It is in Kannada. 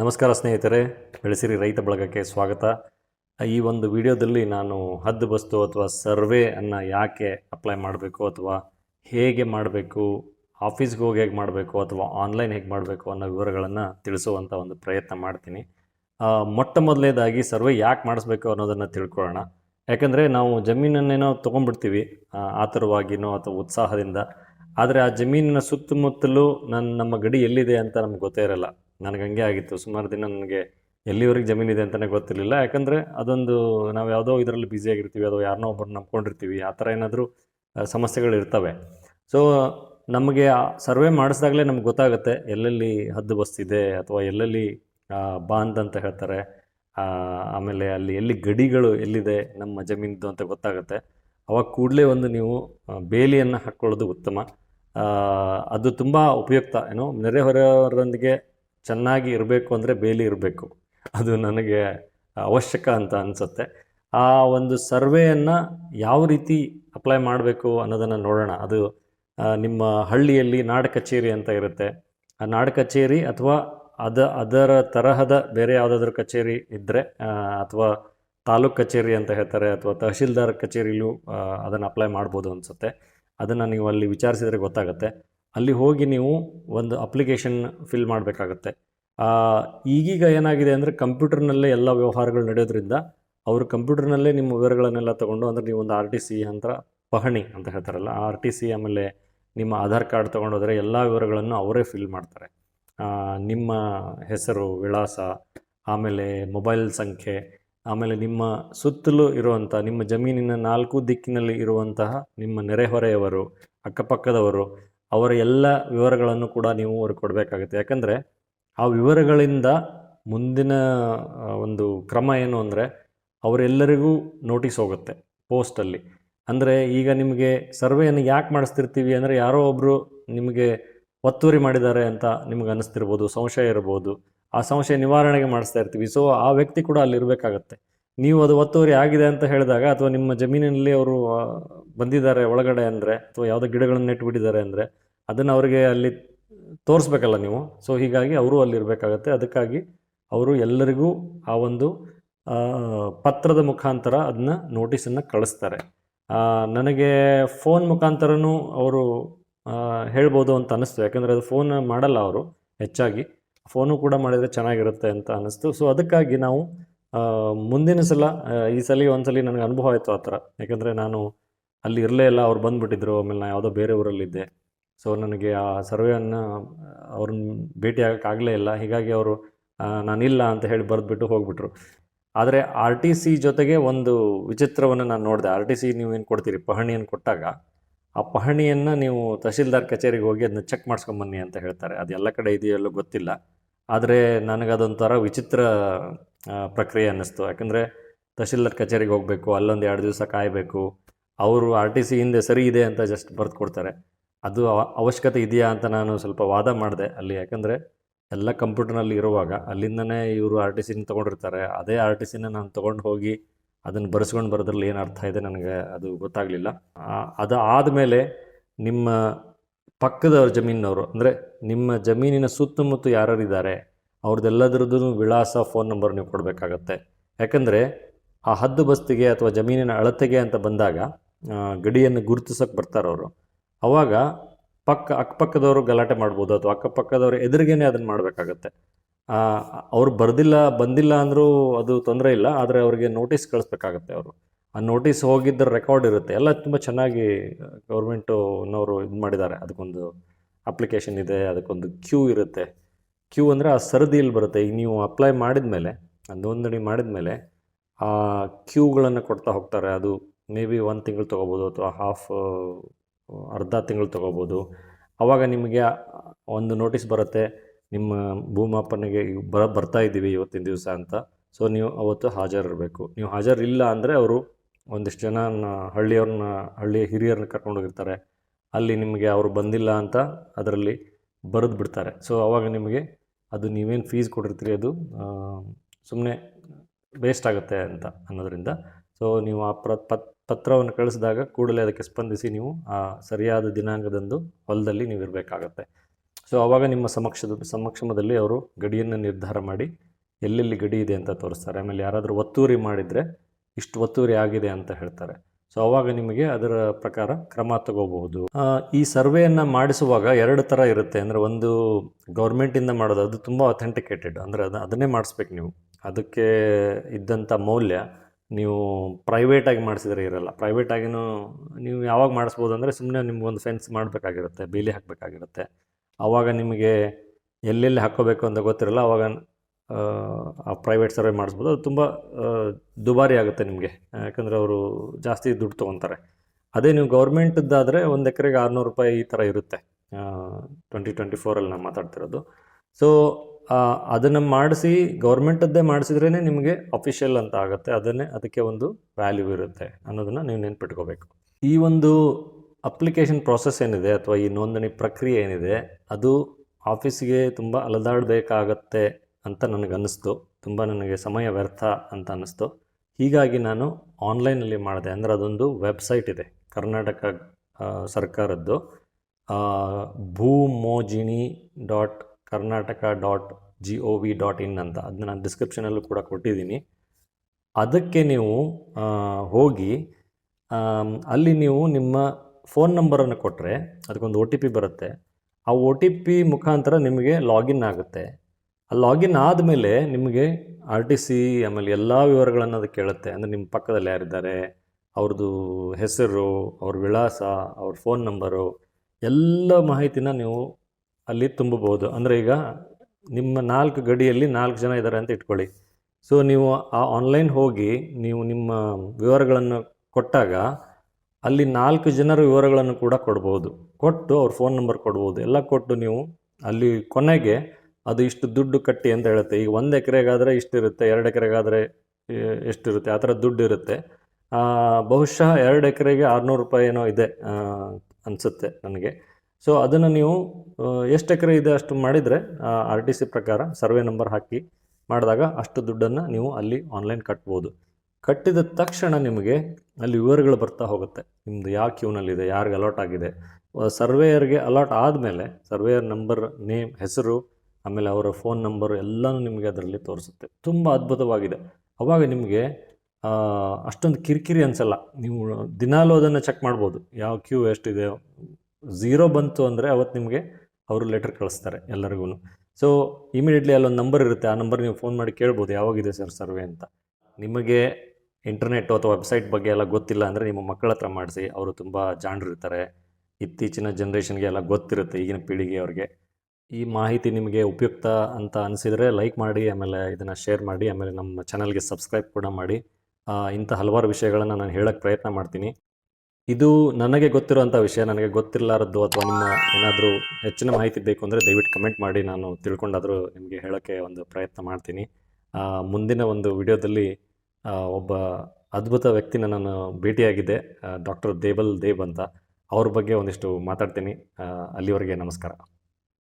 ನಮಸ್ಕಾರ ಸ್ನೇಹಿತರೆ, ಬೆಳೆಸಿರಿ ರೈತ ಬಳಗಕ್ಕೆ ಸ್ವಾಗತ. ಈ ಒಂದು ವಿಡಿಯೋದಲ್ಲಿ ನಾನು ಹದ್ದು ಬಸ್ತು ಅಥವಾ ಸರ್ವೆ ಅನ್ನು ಯಾಕೆ ಅಪ್ಲೈ ಮಾಡಬೇಕು ಅಥವಾ ಹೇಗೆ ಮಾಡಬೇಕು ಆಫೀಸ್ಗೆ ಹೋಗಿ ಹೇಗೆ ಮಾಡಬೇಕು ಅಥವಾ ಆನ್ಲೈನ್ ಹೇಗೆ ಮಾಡಬೇಕು ಅನ್ನೋ ವಿವರಗಳನ್ನು ತಿಳಿಸುವಂಥ ಒಂದು ಪ್ರಯತ್ನ ಮಾಡ್ತೀನಿ. ಮೊಟ್ಟ ಮೊದಲನೇದಾಗಿ ಸರ್ವೆ ಯಾಕೆ ಮಾಡಿಸ್ಬೇಕು ಅನ್ನೋದನ್ನು ತಿಳ್ಕೊಳ್ಳೋಣ. ಯಾಕಂದರೆ ನಾವು ಜಮೀನನ್ನೇನೋ ತೊಗೊಂಡ್ಬಿಡ್ತೀವಿ ಆತುರವಾಗಿನೋ ಅಥವಾ ಉತ್ಸಾಹದಿಂದ. ಆದರೆ ಆ ಜಮೀನಿನ ಸುತ್ತಮುತ್ತಲೂ ನನ್ನ ನಮ್ಮ ಗಡಿ ಎಲ್ಲಿದೆ ಅಂತ ನಮ್ಗೆ ಗೊತ್ತೇ ಇರಲ್ಲ. ನನಗೆ ಹಂಗೆ ಆಗಿತ್ತು. ಸುಮಾರು ದಿನ ನನಗೆ ಎಲ್ಲಿವರೆಗೆ ಜಮೀನಿದೆ ಅಂತಲೇ ಗೊತ್ತಿರಲಿಲ್ಲ. ಯಾಕಂದರೆ ಅದೊಂದು ನಾವು ಯಾವುದೋ ಇದರಲ್ಲಿ ಬ್ಯುಸಿಯಾಗಿರ್ತೀವಿ ಅಥವಾ ಯಾರನ್ನೋ ಒಬ್ಬರು ನಂಬ್ಕೊಂಡಿರ್ತೀವಿ, ಆ ಥರ ಏನಾದರೂ ಸಮಸ್ಯೆಗಳು ಇರ್ತವೆ. ಸೊ ನಮಗೆ ಸರ್ವೆ ಮಾಡಿಸಿದಾಗಲೇ ನಮ್ಗೆ ಗೊತ್ತಾಗುತ್ತೆ, ಎಲ್ಲೆಲ್ಲಿ ಹದ್ದು ಬಸ್ತಿದೆ ಅಥವಾ ಎಲ್ಲೆಲ್ಲಿ ಬಾಂದ್ ಅಂತ ಹೇಳ್ತಾರೆ. ಆಮೇಲೆ ಅಲ್ಲಿ ಎಲ್ಲಿ ಗಡಿಗಳು ಎಲ್ಲಿದೆ, ನಮ್ಮ ಜಮೀನಿದ್ದು ಅಂತ ಗೊತ್ತಾಗುತ್ತೆ. ಅವಾಗ ಕೂಡಲೇ ಒಂದು ನೀವು ಬೇಲಿಯನ್ನು ಹಾಕ್ಕೊಳ್ಳೋದು ಉತ್ತಮ. ಅದು ತುಂಬ ಉಪಯುಕ್ತ. ಏನು, ನೆರೆಹೊರೆಯವರೊಂದಿಗೆ ಚೆನ್ನಾಗಿ ಇರಬೇಕು ಅಂದರೆ ಬೇಲಿ ಇರಬೇಕು. ಅದು ನನಗೆ ಅವಶ್ಯಕ ಅಂತ ಅನಿಸುತ್ತೆ. ಆ ಒಂದು ಸರ್ವೆಯನ್ನು ಯಾವ ರೀತಿ ಅಪ್ಲೈ ಮಾಡಬೇಕು ಅನ್ನೋದನ್ನು ನೋಡೋಣ. ಅದು ನಿಮ್ಮ ಹಳ್ಳಿಯಲ್ಲಿ ನಾಡ ಕಚೇರಿ ಅಂತ ಇರುತ್ತೆ. ಆ ನಾಡ ಕಚೇರಿ ಅಥವಾ ಅದ, ಅದರ ತರಹದ ಬೇರೆ ಯಾವುದಾದ್ರೂ ಕಚೇರಿ ಇದ್ದರೆ ಅಥವಾ ತಾಲೂಕ್ ಕಚೇರಿ ಅಂತ ಹೇಳ್ತಾರೆ, ಅಥವಾ ತಹಶೀಲ್ದಾರ್ ಕಚೇರಿಲೂ ಅದನ್ನು ಅಪ್ಲೈ ಮಾಡ್ಬೋದು ಅನಿಸುತ್ತೆ. ಅದನ್ನು ನೀವು ಅಲ್ಲಿ ವಿಚಾರಿಸಿದರೆ ಗೊತ್ತಾಗುತ್ತೆ. ಅಲ್ಲಿ ಹೋಗಿ ನೀವು ಒಂದು ಅಪ್ಲಿಕೇಶನ್ ಫಿಲ್ ಮಾಡಬೇಕಾಗತ್ತೆ. ಈಗೀಗ ಏನಾಗಿದೆ ಅಂದರೆ ಕಂಪ್ಯೂಟರ್ನಲ್ಲೇ ಎಲ್ಲ ವ್ಯವಹಾರಗಳು ನಡೆಯೋದ್ರಿಂದ ಅವರು ಕಂಪ್ಯೂಟರ್ನಲ್ಲೇ ನಿಮ್ಮ ವಿವರಗಳನ್ನೆಲ್ಲ ತೊಗೊಂಡು ಅಂದರೆ ನೀವು ಒಂದು ಆರ್ ಟಿ ಸಿ ಅಂತರ ಪಹಣಿ ಅಂತ ಹೇಳ್ತಾರಲ್ಲ ಆರ್ ಟಿ ಸಿ ಆಮೇಲೆ ನಿಮ್ಮ ಆಧಾರ್ ಕಾರ್ಡ್ ತೊಗೊಂಡೋದ್ರೆ ಎಲ್ಲ ವಿವರಗಳನ್ನು ಅವರೇ ಫಿಲ್ ಮಾಡ್ತಾರೆ. ನಿಮ್ಮ ಹೆಸರು, ವಿಳಾಸ, ಆಮೇಲೆ ಮೊಬೈಲ್ ಸಂಖ್ಯೆ, ಆಮೇಲೆ ನಿಮ್ಮ ಸುತ್ತಲೂ ಇರುವಂಥ ನಿಮ್ಮ ಜಮೀನಿನ ನಾಲ್ಕು ದಿಕ್ಕಿನಲ್ಲಿ ಇರುವಂತಹ ನಿಮ್ಮ ನೆರೆಹೊರೆಯವರು, ಅಕ್ಕಪಕ್ಕದವರು ಅವರ ಎಲ್ಲ ವಿವರಗಳನ್ನು ಕೂಡ ನೀವು ಅವ್ರಿಗೆ ಕೊಡಬೇಕಾಗುತ್ತೆ ಯಾಕಂದರೆ ಆ ವಿವರಗಳಿಂದ ಮುಂದಿನ ಒಂದು ಕ್ರಮ ಏನು ಅಂದರೆ ಅವರೆಲ್ಲರಿಗೂ ನೋಟಿಸ್ ಹೋಗುತ್ತೆ ಪೋಸ್ಟಲ್ಲಿ. ಅಂದರೆ ಈಗ ನಿಮಗೆ ಸರ್ವೆಯನ್ನು ಯಾಕೆ ಮಾಡಿಸ್ತಿರ್ತೀವಿ ಅಂದರೆ ಯಾರೋ ಒಬ್ಬರು ನಿಮಗೆ ಒತ್ತುವರಿ ಮಾಡಿದ್ದಾರೆ ಅಂತ ನಿಮ್ಗೆ ಅನ್ನಿಸ್ತಿರ್ಬೋದು ಸಂಶಯ ಇರ್ಬೋದು, ಆ ಸಂಶಯ ನಿವಾರಣೆಗೆ ಮಾಡಿಸ್ತಾ ಇರ್ತೀವಿ. ಸೊ ಆ ವ್ಯಕ್ತಿ ಕೂಡ ಅಲ್ಲಿ ಇರಬೇಕಾಗತ್ತೆ. ನೀವು ಅದು ಒತ್ತುವರಿ ಆಗಿದೆ ಅಂತ ಹೇಳಿದಾಗ ಅಥವಾ ನಿಮ್ಮ ಜಮೀನಿನಲ್ಲಿ ಅವರು ಬಂದಿದ್ದಾರೆ ಒಳಗಡೆ ಅಂದರೆ ಅಥವಾ ಯಾವುದೋ ಗಿಡಗಳನ್ನು ನೆಟ್ಟು ಬಿಟ್ಟಿದ್ದಾರೆ ಅಂದರೆ ಅದನ್ನು ಅವರಿಗೆ ಅಲ್ಲಿ ತೋರಿಸ್ಬೇಕಲ್ಲ ನೀವು. ಸೊ ಹೀಗಾಗಿ ಅವರು ಅಲ್ಲಿರಬೇಕಾಗತ್ತೆ ಅದಕ್ಕಾಗಿ ಅವರು ಎಲ್ಲರಿಗೂ ಆ ಒಂದು ಪತ್ರದ ಮುಖಾಂತರ ಅದನ್ನ ನೋಟಿಸನ್ನು ಕಳಿಸ್ತಾರೆ. ನನಗೆ ಫೋನ್ ಮುಖಾಂತರನೂ ಅವರು ಹೇಳ್ಬೋದು ಅಂತ ಅನ್ನಿಸ್ತು ಯಾಕೆಂದರೆ ಅದು ಫೋನ್ ಮಾಡಲ್ಲ ಅವರು ಹೆಚ್ಚಾಗಿ. ಫೋನು ಕೂಡ ಮಾಡಿದರೆ ಚೆನ್ನಾಗಿರುತ್ತೆ ಅಂತ ಅನ್ನಿಸ್ತು ಸೊ ಅದಕ್ಕಾಗಿ ನಾವು ಮುಂದಿನ ಸಲ ಈ ಸಲ ಒಂದ್ಸಲಿ ನನಗೆ ಅನುಭವ ಆಯಿತು ಆ ಥರ. ಯಾಕಂದರೆ ನಾನು ಅಲ್ಲಿ ಇರಲೇ ಇಲ್ಲ. ಅವ್ರು ಬಂದುಬಿಟ್ಟಿದ್ರು. ಆಮೇಲೆ ನಾನು ಯಾವುದೋ ಬೇರೆ ಊರಲ್ಲಿದ್ದೆ. ಸೊ ನನಗೆ ಆ ಸರ್ವೆಯನ್ನು ಅವ್ರನ್ನ ಭೇಟಿ ಆಗೋಕ್ಕಾಗಲೇ ಇಲ್ಲ. ಹೀಗಾಗಿ ಅವರು ನಾನಿಲ್ಲ ಅಂತ ಹೇಳಿ ಬರೆದ್ಬಿಟ್ಟು ಹೋಗ್ಬಿಟ್ರು. ಆದರೆ ಆರ್ ಟಿ ಸಿ ಜೊತೆಗೆ ಒಂದು ವಿಚಿತ್ರವನ್ನು ನಾನು ನೋಡಿದೆ. ಆರ್ ಟಿ ಸಿ ನೀವು ಏನು ಕೊಡ್ತೀರಿ? ಪಹಣಿಯನ್ನು ಕೊಟ್ಟಾಗ ಆ ಪಹಣಿಯನ್ನು ನೀವು ತಹಶೀಲ್ದಾರ್ ಕಚೇರಿಗೆ ಹೋಗಿ ಅದನ್ನ ಚೆಕ್ ಮಾಡಿಸ್ಕೊಂಬನ್ನಿ ಅಂತ ಹೇಳ್ತಾರೆ. ಅದು ಎಲ್ಲ ಕಡೆ ಇದೆಯಲ್ಲೋ ಗೊತ್ತಿಲ್ಲ. ಆದರೆ ನನಗದೊಂಥರ ವಿಚಿತ್ರ ಪ್ರಕ್ರಿಯೆ ಅನ್ನಿಸ್ತು. ಯಾಕಂದರೆ ತಹಶೀಲ್ದಾರ್ ಕಚೇರಿಗೆ ಹೋಗಬೇಕು, ಅಲ್ಲೊಂದು ಎರಡು ದಿವಸ ಕಾಯಬೇಕು. ಅವರು ಆರ್ ಟಿ ಸಿ ಹಿಂದೆ ಸರಿ ಇದೆ ಅಂತ ಜಸ್ಟ್ ಬರೆದು ಕೊಡ್ತಾರೆ. ಅದು ಅವಶ್ಯಕತೆ ಇದೆಯಾ ಅಂತ ನಾನು ಸ್ವಲ್ಪ ವಾದ ಮಾಡಿದೆ ಅಲ್ಲಿ. ಯಾಕಂದರೆ ಎಲ್ಲ ಕಂಪ್ಯೂಟರ್ನಲ್ಲಿ ಇರುವಾಗ ಅಲ್ಲಿಂದನೇ ಇವರು ಆರ್ ಟಿ ಸಿನ ತೊಗೊಂಡಿರ್ತಾರೆ. ಅದೇ ಆರ್ ಟಿ ಸಿನ ನಾನು ತೊಗೊಂಡು ಹೋಗಿ ಅದನ್ನು ಬರೆಸ್ಕೊಂಡು ಬರೋದ್ರಲ್ಲಿ ಏನು ಅರ್ಥ ಇದೆ ನನಗೆ ಅದು ಗೊತ್ತಾಗಲಿಲ್ಲ. ಅದು ಆದಮೇಲೆ ನಿಮ್ಮ ಪಕ್ಕದವ್ರ ಜಮೀನವರು, ಅಂದರೆ ನಿಮ್ಮ ಜಮೀನಿನ ಸುತ್ತಮುತ್ತ ಯಾರ್ಯಾರು ಇದ್ದಾರೆ ಅವ್ರದ್ದೆಲ್ಲದ್ರದ್ದು ವಿಳಾಸ, ಫೋನ್ ನಂಬರ್ ನೀವು ಕೊಡಬೇಕಾಗತ್ತೆ. ಯಾಕಂದರೆ ಆ ಹದ್ದು ಬಸ್ತಿಗೆ ಅಥವಾ ಜಮೀನಿನ ಅಳತೆಗೆ ಅಂತ ಬಂದಾಗ ಗಡಿಯನ್ನು ಗುರುತಿಸೋಕೆ ಬರ್ತಾರೆ ಅವರು ಅವಾಗ ಪಕ್ಕ, ಅಕ್ಕಪಕ್ಕದವರು ಗಲಾಟೆ ಮಾಡ್ಬೋದು ಅಥವಾ ಅಕ್ಕಪಕ್ಕದವ್ರ ಎದುರಿಗೇನೆ ಅದನ್ನು ಮಾಡಬೇಕಾಗತ್ತೆ. ಅವ್ರು ಬರ್ದಿಲ್ಲ, ಬಂದಿಲ್ಲ ಅಂದರೂ ಅದು ತೊಂದರೆ ಇಲ್ಲ, ಆದರೆ ಅವರಿಗೆ ನೋಟಿಸ್ ಕಳಿಸ್ಬೇಕಾಗತ್ತೆ ಅವರು. ಆ ನೋಟಿಸ್ ಹೋಗಿದ್ದ ರೆಕಾರ್ಡ್ ಇರುತ್ತೆ. ಎಲ್ಲ ತುಂಬ ಚೆನ್ನಾಗಿ ಗೌರ್ಮೆಂಟುನವರು ಇದು ಮಾಡಿದ್ದಾರೆ. ಅದಕ್ಕೊಂದು ಅಪ್ಲಿಕೇಶನ್ ಇದೆ, ಅದಕ್ಕೊಂದು ಕ್ಯೂ ಇರುತ್ತೆ. ಕ್ಯೂ ಅಂದರೆ ಆ ಸರದಿಯಲ್ಲಿ ಬರುತ್ತೆ? ಈಗ ನೀವು ಅಪ್ಲೈ ಮಾಡಿದ ಮೇಲೆ ನೋಂದಣಿ ಮಾಡಿದ ಮೇಲೆ ಆ ಕ್ಯೂಗಳನ್ನು ಕೊಡ್ತಾ ಹೋಗ್ತಾರೆ. ಅದು ಮೇ ಬಿ ಒಂದು ತಿಂಗಳು ತೊಗೋಬೋದು ಅಥವಾ ಹಾಫ್ ಅರ್ಧ ತಿಂಗಳು ತೊಗೋಬೋದು. ಆವಾಗ ನಿಮಗೆ ಒಂದು ನೋಟಿಸ್ ಬರುತ್ತೆ, ನಿಮ್ಮ ಭೂಮಾಪನೆಗೆ ಬರ, ಬರ್ತಾ ಇದ್ದೀವಿ ಇವತ್ತಿನ ದಿವಸ ಅಂತ. ಸೊ ನೀವು ಅವತ್ತು ಹಾಜರಿರಬೇಕು. ನೀವು ಹಾಜರಿಲ್ಲ ಅಂದರೆ ಅವರು ಒಂದಿಷ್ಟು ಜನ ಹಳ್ಳಿಯವ್ರನ್ನ ಹಳ್ಳಿಯ ಹಿರಿಯರನ್ನ ಕರ್ಕೊಂಡೋಗಿರ್ತಾರೆ ಅಲ್ಲಿ ನಿಮಗೆ ಅವರು ಬಂದಿಲ್ಲ ಅಂತ ಅದರಲ್ಲಿ ಬರೆದು ಬಿಡ್ತಾರೆ. ಸೊ ಆವಾಗ ನಿಮಗೆ ಅದು ನೀವೇನು ಫೀಸ್ ಕೊಟ್ಟಿರ್ತೀರಿ ಅದು ಸುಮ್ಮನೆ ವೇಸ್ಟ್ ಆಗುತ್ತೆ ಅಂತ ಅನ್ನೋದರಿಂದ. ಸೊ ನೀವು ಆ ಪ್ರ ಪತ್ರವನ್ನು ಕಳಿಸಿದಾಗ ಕೂಡಲೇ ಅದಕ್ಕೆ ಸ್ಪಂದಿಸಿ ನೀವು ಆ ಸರಿಯಾದ ದಿನಾಂಕದಂದು ಹೊಲದಲ್ಲಿ ನೀವು ಇರಬೇಕಾಗತ್ತೆ. ಸೊ ಆವಾಗ ನಿಮ್ಮ ಸಮಕ್ಷದ, ಸಮಕ್ಷಮದಲ್ಲಿ ಅವರು ಗಡಿಯನ್ನು ನಿರ್ಧಾರ ಮಾಡಿ ಎಲ್ಲೆಲ್ಲಿ ಗಡಿ ಇದೆ ಅಂತ ತೋರಿಸ್ತಾರೆ. ಆಮೇಲೆ ಯಾರಾದರೂ ಒತ್ತುವರಿ ಮಾಡಿದರೆ ಇಷ್ಟು ಒತ್ತುವರಿ ಆಗಿದೆ ಅಂತ ಹೇಳ್ತಾರೆ. ಸೊ ಆವಾಗ ನಿಮಗೆ ಅದರ ಪ್ರಕಾರ ಕ್ರಮ ತಗೋಬಹುದು. ಈ ಸರ್ವೆಯನ್ನು ಮಾಡಿಸುವಾಗ ಎರಡು ಥರ ಇರುತ್ತೆ. ಅಂದರೆ ಒಂದು ಗೌರ್ಮೆಂಟಿಂದ ಮಾಡೋದು, ಅದು ತುಂಬ ಅಥೆಂಟಿಕೇಟೆಡ್ ಅಂದರೆ ಅದು, ಅದನ್ನೇ ಮಾಡಿಸ್ಬೇಕು ನೀವು. ಅದಕ್ಕೆ ಇದ್ದಂಥ ಮೌಲ್ಯ ನೀವು ಪ್ರೈವೇಟಾಗಿ ಮಾಡಿಸಿದರೆ ಇರಲ್ಲ. ಪ್ರೈವೇಟಾಗಿನೂ ನೀವು ಯಾವಾಗ ಮಾಡಿಸ್ಬೋದು ಅಂದರೆ ಸುಮ್ಮನೆ ನಿಮ್ಗೊಂದು ಫೆನ್ಸ್ ಮಾಡಬೇಕಾಗಿರುತ್ತೆ ಬೇಲಿ ಹಾಕಬೇಕಾಗಿರುತ್ತೆ. ಆವಾಗ ನಿಮಗೆ ಎಲ್ಲೆಲ್ಲಿ ಹಾಕ್ಕೋಬೇಕು ಅಂತ ಗೊತ್ತಿರಲ್ಲ ಆವಾಗ ಆ, ಪ್ರೈವೇಟ್ ಸರ್ವೆ ಮಾಡಿಸ್ಬೋದು. ಅದು ತುಂಬ ದುಬಾರಿ ಆಗುತ್ತೆ ನಿಮಗೆ. ಯಾಕಂದರೆ ಅವರು ಜಾಸ್ತಿ ದುಡ್ಡು ತೊಗೊತಾರೆ. ಅದೇ ನೀವು ಗೌರ್ಮೆಂಟದ್ದಾದರೆ ಒಂದು ಎಕರೆಗೆ ಆರುನೂರು ರೂಪಾಯಿ ಈ ಥರ ಇರುತ್ತೆ. ಟ್ವೆಂಟಿ ಟ್ವೆಂಟಿ ಫೋರಲ್ಲಿ ನಾನು ಮಾತಾಡ್ತಿರೋದು. ಸೊ ಅದನ್ನು ಮಾಡಿಸಿ ಗೌರ್ಮೆಂಟದ್ದೇ ಮಾಡಿಸಿದ್ರೇ ನಿಮಗೆ ಅಫಿಷಿಯಲ್ ಅಂತ ಆಗುತ್ತೆ. ಅದನ್ನೇ ಅದಕ್ಕೆ ಒಂದು ವ್ಯಾಲ್ಯೂ ಇರುತ್ತೆ ಅನ್ನೋದನ್ನು ನೀವು ನೆನ್ಪಿಟ್ಕೋಬೇಕು. ಈ ಒಂದು ಅಪ್ಲಿಕೇಶನ್ ಪ್ರಾಸೆಸ್ ಏನಿದೆ ಅಥವಾ ಈ ನೋಂದಣಿ ಪ್ರಕ್ರಿಯೆ ಏನಿದೆ, ಅದು ಆಫೀಸಿಗೆ ತುಂಬ ಅಲೆದಾಡಬೇಕಾಗತ್ತೆ ಅಂತ ನನಗೆ ಅನ್ನಿಸ್ತು ತುಂಬ ನನಗೆ ಸಮಯ ವ್ಯರ್ಥ ಅಂತ ಅನ್ನಿಸ್ತು. ಹೀಗಾಗಿ ನಾನು ಆನ್ಲೈನಲ್ಲಿ ಮಾಡಿದೆ. ಅಂದರೆ ಅದೊಂದು ವೆಬ್ಸೈಟ್ ಇದೆ, Karnataka ಸರ್ಕಾರದ್ದು. Bhoomojini dot Karnataka dot G O V dot in ಅಂತ. ಅದನ್ನ ನಾನು ಡಿಸ್ಕ್ರಿಪ್ಷನಲ್ಲೂ ಕೂಡ ಕೊಟ್ಟಿದ್ದೀನಿ. ಅದಕ್ಕೆ ನೀವು ಹೋಗಿ ಅಲ್ಲಿ ನೀವು ನಿಮ್ಮ ಫೋನ್ ನಂಬರನ್ನು ಕೊಟ್ಟರೆ ಅದಕ್ಕೊಂದು ಒ ಟಿ ಪಿ ಬರುತ್ತೆ. ಆ ಒ ಟಿ ಪಿ ಮುಖಾಂತರ ನಿಮಗೆ ಲಾಗಿನ್ ಆಗುತ್ತೆ. ಆ ಲಾಗಿನ್ ಆದಮೇಲೆ ನಿಮಗೆ ಆರ್ ಟಿ ಸಿ ಆಮೇಲೆ ಎಲ್ಲ ವಿವರಗಳನ್ನು ಅದು ಕೇಳುತ್ತೆ. ಅಂದರೆ ನಿಮ್ಮ ಪಕ್ಕದಲ್ಲಿ ಯಾರಿದ್ದಾರೆ, ಅವ್ರದ್ದು ಹೆಸರು, ಅವ್ರ ವಿಳಾಸ, ಅವ್ರ ಫೋನ್ ನಂಬರು ಎಲ್ಲ ಮಾಹಿತಿನ ನೀವು ಅಲ್ಲಿ ತುಂಬಬಹುದು. ಅಂದರೆ ಈಗ ನಿಮ್ಮ ನಾಲ್ಕು ಗಡಿಯಲ್ಲಿ ನಾಲ್ಕು ಜನ ಇದ್ದಾರೆ ಅಂತ ಇಟ್ಕೊಳ್ಳಿ. ಸೊ ನೀವು ಆ ಆನ್ಲೈನ್ ಹೋಗಿ ನೀವು ನಿಮ್ಮ ವಿವರಗಳನ್ನು ಕೊಟ್ಟಾಗ ಅಲ್ಲಿ ನಾಲ್ಕು ಜನರ ವಿವರಗಳನ್ನು ಕೂಡ ಕೊಡ್ಬೋದು. ಕೊಟ್ಟು ಅವ್ರ ಫೋನ್ ನಂಬರ್ ಕೊಡ್ಬೋದು. ಎಲ್ಲ ಕೊಟ್ಟು ನೀವು ಅಲ್ಲಿ ಕೊನೆಗೆ ಅದು ಇಷ್ಟು ದುಡ್ಡು ಕಟ್ಟಿ ಅಂತ ಹೇಳುತ್ತೆ. ಈಗ ಒಂದು ಎಕರೆಗಾದರೆ ಇಷ್ಟಿರುತ್ತೆ ಎರಡು ಎಕರೆಗಾದರೆ ಎಷ್ಟಿರುತ್ತೆ ಆ ಥರ ದುಡ್ಡು ಇರುತ್ತೆ. ಬಹುಶಃ ಎರಡು ಎಕರೆಗೆ ಆರುನೂರು ರೂಪಾಯಿ ಏನೋ ಇದೆ ಅನಿಸುತ್ತೆ ನನಗೆ. ಸೊ ಅದನ್ನು ನೀವು ಎಷ್ಟು ಎಕರೆ ಇದೆ ಅಷ್ಟು ಮಾಡಿದರೆ ಆರ್ ಟಿ ಸಿ ಪ್ರಕಾರ ಸರ್ವೆ ನಂಬರ್ ಹಾಕಿ ಮಾಡಿದಾಗ ಅಷ್ಟು ದುಡ್ಡನ್ನು ನೀವು ಅಲ್ಲಿ ಆನ್ಲೈನ್ ಕಟ್ಬೋದು. ಕಟ್ಟಿದ ತಕ್ಷಣ ನಿಮಗೆ ಅಲ್ಲಿ ವಿವರಗಳು ಬರ್ತಾ ಹೋಗುತ್ತೆ. ನಿಮ್ಮದು ಯಾವ ಕ್ಯೂನಲ್ಲಿದೆ, ಯಾರಿಗೆ ಅಲಾಟ್ ಆಗಿದೆ. ಸರ್ವೇಯರ್ಗೆ ಅಲಾಟ್ ಆದಮೇಲೆ ಸರ್ವೇಯರ್ ನಂಬರ್, ನೇಮ್, ಹೆಸರು, ಆಮೇಲೆ ಅವರ ಫೋನ್ ನಂಬರು ಎಲ್ಲನೂ ನಿಮಗೆ ಅದರಲ್ಲಿ ತೋರಿಸುತ್ತೆ. ತುಂಬ ಅದ್ಭುತವಾಗಿದೆ. ಅವಾಗ ನಿಮಗೆ ಅಷ್ಟೊಂದು ಕಿರಿಕಿರಿ ಅನಿಸಲ್ಲ. ನೀವು ದಿನಾಲೂ ಅದನ್ನು ಚೆಕ್ ಮಾಡ್ಬೋದು. ಯಾವ ಕ್ಯೂ ಎಷ್ಟಿದೆ ಝೀರೋ ಬಂತು ಅಂದರೆ ಅವತ್ತು ನಿಮಗೆ ಅವರು ಲೆಟರ್ ಕಳಿಸ್ತಾರೆ ಎಲ್ಲರಿಗೂ ಸೊ ಇಮಿಡಿಯೇಟ್ಲಿ ಅಲ್ಲೊಂದು ನಂಬರ್ ಇರುತ್ತೆ. ಆ ನಂಬರ್ ನೀವು ಫೋನ್ ಮಾಡಿ ಕೇಳ್ಬೋದು, ಯಾವಾಗಿದೆ ಸರ್ ಸರ್ವೆ ಅಂತ. ನಿಮಗೆ ಇಂಟರ್ನೆಟ್ ಅಥವಾ ವೆಬ್ಸೈಟ್ ಬಗ್ಗೆ ಎಲ್ಲ ಗೊತ್ತಿಲ್ಲ ಅಂದರೆ ನಿಮ್ಮ ಮಕ್ಕಳ ಹತ್ರ ಮಾಡಿಸಿ. ಅವರು ತುಂಬ ಜಾಣರಿರ್ತಾರೆ ಇತ್ತೀಚಿನ ಜನ್ರೇಷನ್ಗೆ ಎಲ್ಲ ಗೊತ್ತಿರುತ್ತೆ, ಈಗಿನ ಪೀಳಿಗೆ ಅವ್ರಿಗೆ. ಈ ಮಾಹಿತಿ ನಿಮಗೆ ಉಪಯುಕ್ತ ಅಂತ ಅನಿಸಿದರೆ ಲೈಕ್ ಮಾಡಿ, ಆಮೇಲೆ ಇದನ್ನು ಶೇರ್ ಮಾಡಿ, ಆಮೇಲೆ ನಮ್ಮ ಚಾನಲ್ಗೆ ಸಬ್ಸ್ಕ್ರೈಬ್ ಕೂಡ ಮಾಡಿ. ಇಂಥ ಹಲವಾರು ವಿಷಯಗಳನ್ನು ನಾನು ಹೇಳೋಕ್ಕೆ ಪ್ರಯತ್ನ ಮಾಡ್ತೀನಿ. ಇದು ನನಗೆ ಗೊತ್ತಿರುವಂಥ ವಿಷಯ, ನನಗೆ ಗೊತ್ತಿರಲಾರದ್ದು ಅಥವಾ ನಿಮ್ಮ ಏನಾದರೂ ಹೆಚ್ಚಿನ ಮಾಹಿತಿ ಬೇಕು ಅಂದರೆ ದಯವಿಟ್ಟು ಕಮೆಂಟ್ ಮಾಡಿ. ನಾನು ತಿಳ್ಕೊಂಡಾದರೂ ನಿಮಗೆ ಹೇಳೋಕ್ಕೆ ಒಂದು ಪ್ರಯತ್ನ ಮಾಡ್ತೀನಿ. ಮುಂದಿನ ಒಂದು ವಿಡಿಯೋದಲ್ಲಿ ಒಬ್ಬ ಅದ್ಭುತ ವ್ಯಕ್ತಿನ ನಾನು ಭೇಟಿಯಾಗಿದ್ದೆ ಡಾಕ್ಟರ್ ದೇಬಲ್ ದೇಬ್ ಅಂತ. ಅವ್ರ ಬಗ್ಗೆ ಒಂದಿಷ್ಟು ಮಾತಾಡ್ತೀನಿ. ಅಲ್ಲಿವರೆಗೆ ನಮಸ್ಕಾರ.